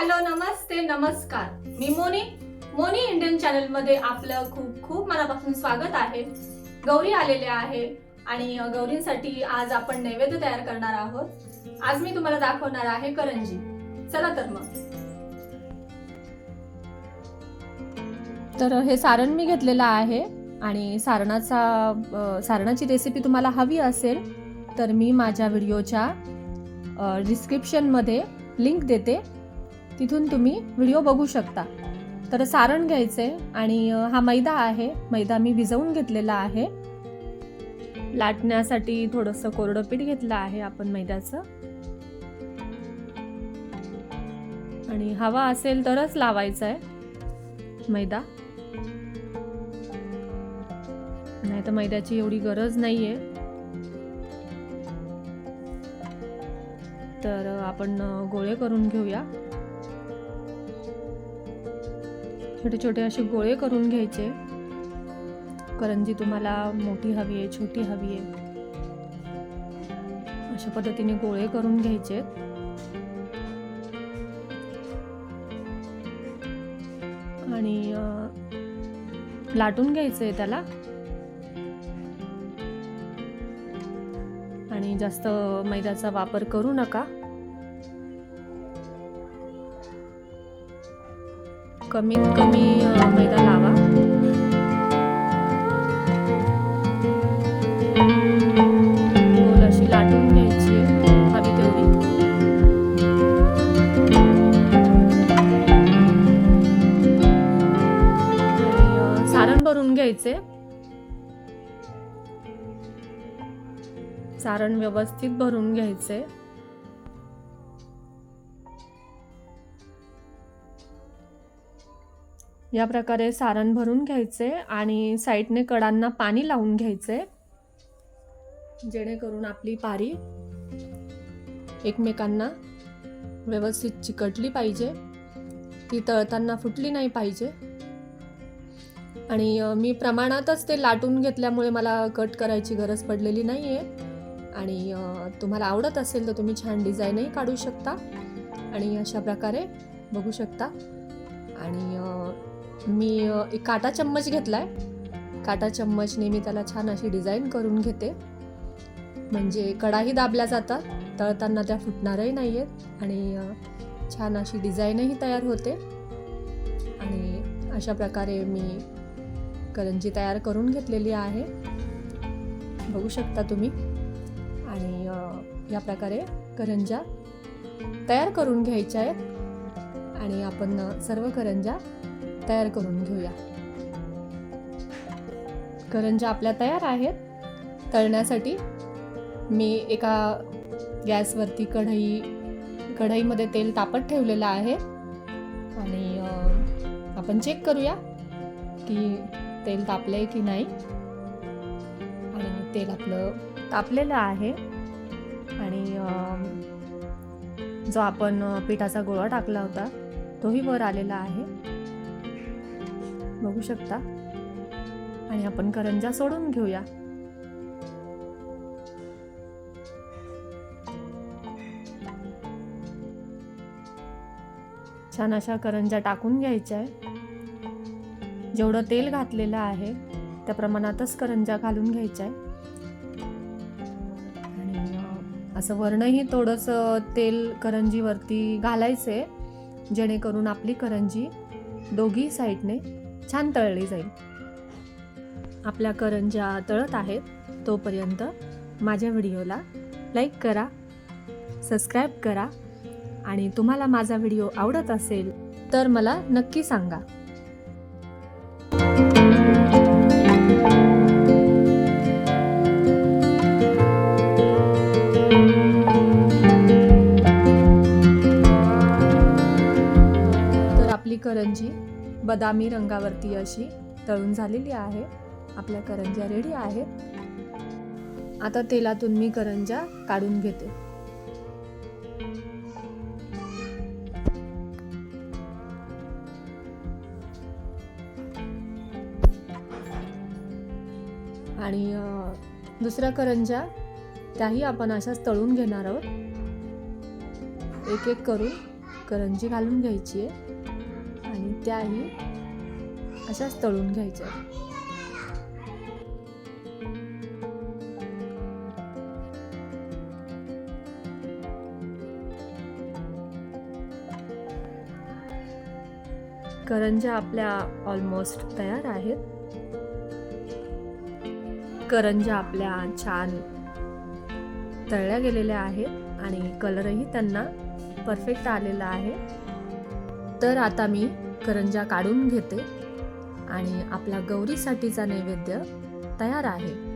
Hello नमस्ते नमस्कार. मी मोनी. मोनी इंडियन चॅनलमध्ये आपलं खूप खूप मनापासून स्वागत आहे. गौरी आलेले आहे आणि गौरींसाठी आज आपण नैवेद्य तयार करणार आहोत. आज मी तुम्हाला दाखवणार आहे करंजी. चला तर मग. तर हे सारण मी घेतलेलं आहे आणि सारणाचा सारणाची रेसिपी तुम्हाला हवी असेल तर मी माझ्या व्हिडिओच्या डिस्क्रिप्शनमध्ये लिंक देते. तिथून तुम्ही व्हिडिओ बघू शकता. तर सारण घ्यायचे आणि हा मैदा आहे. मैदा मी भिजवून घेतलेला आहे. लाटण्यासाठी थोडंसं कोरडं पीठ घेतलं आहे आपण मैद्याचं. आणि हवा असेल तरच लावायचा आहे मैदा. नाही तर मैद्याची एवढी गरज नाही आहे तर आपण गोळे करून घेऊया. छोटे छोटे असे गोळे करून घ्यायचे. करंजी तुम्हाला मोठी हवी आहे छोटी हवी आहे. अशा पद्धतीने गोळे करून घ्यायचे. आणि लाटून लाटून आहे त्याला. आणि जास्त मैद्याचा वापर करू नका. कमीत कमी मैदा लावा. गोल अशी लाटून घ्यायची हवी तेवढी. सारण भरून घ्यायचे. सारण व्यवस्थित भरून घ्यायचे. या प्रकारे सारण भरून घ्यायचे आणि साईडने कडांना पाणी लावून घ्यायचे. जेणेकरून आपली पारी एकमेकांना व्यवस्थित चिकटली पाहिजे. ती तळताना फुटली नाही पाहिजे. आणि मी प्रमाणातच ते लाटून घेतल्यामुळे मला कट करायची गरज पडलेली नाही आहे आणि तुम्हाला आवडत असेल तर तुम्ही छान डिझाईनही काढू शकता. आणि अशा प्रकारे बघू शकता. आणि मी एक काटा चम्मच घेतला आहे काटा चम्मचने मी त्याला छान अशी डिझाईन करून घेते. म्हणजे कडाही दाबल्या जातात तळताना त्या फुटणारही नाही आहेत आणि छान अशी डिझाईनही तयार होते. आणि अशा प्रकारे मी करंजी तयार करून घेतलेली आहे. बघू शकता तुम्ही. आणि या प्रकारे करंजा तयार करून घ्यायच्या आहेत. आणि आपण सर्व करंजा तयार करून घेऊया. करंजा आपल्या तयार आहेत. तळण्यासाठी मी एका गॅसवरती कढई कढईमध्ये तेल तापत ठेवलेलं आहे. आणि आपण चेक करूया की तेल तापलंय की नाही. आणि तेल आपलं तापलेलं आहे. आणि जो आपण पिठाचा गोळा टाकला होता तोही वर आलेला आहे. बघू शकता. आणि आपण करंजा सोडून घेऊया. छान अशा करंजा टाकून घ्यायच्या आहे जेवढं तेल घातलेलं आहे त्या प्रमाणातच करंजा घालून घ्यायच्या आहे आणि असं वरणही थोडंसं तेल करंजीवरती घालायचे जेणेकरून आपली करंजी दोघी साईडने छान तळली जाईल. आपल्या करंज्या तळत आहेत. तोपर्यंत माझ्या व्हिडिओला लाईक करा सबस्क्राईब करा आणि तुम्हाला माझा व्हिडिओ आवडत असेल तर मला नक्की सांगा. तर आपली करंजी बदामी रंगावरती अशी तळून झालेली आहे. आपल्या करंज्या रेडी आहेत. आता तेलातून मी करंज्या काढून घेते. आणि दुसऱ्या करंज्या त्याही आपण अशाच तळून घेणार आहोत. एक एक करून करंजी घालून घ्यायची आहे. त्याही अशाच तळून घ्यायच्या. करंज्या आपल्या ऑलमोस्ट तयार आहेत. करंज्या आपल्या छान तळल्या गेलेल्या आहेत आणि कलरही त्यांना परफेक्ट आलेला आहे. तर आता मी करंज्या काढून घेते. आणि आपला गौरीसाठीचा नैवेद्य तयार आहे.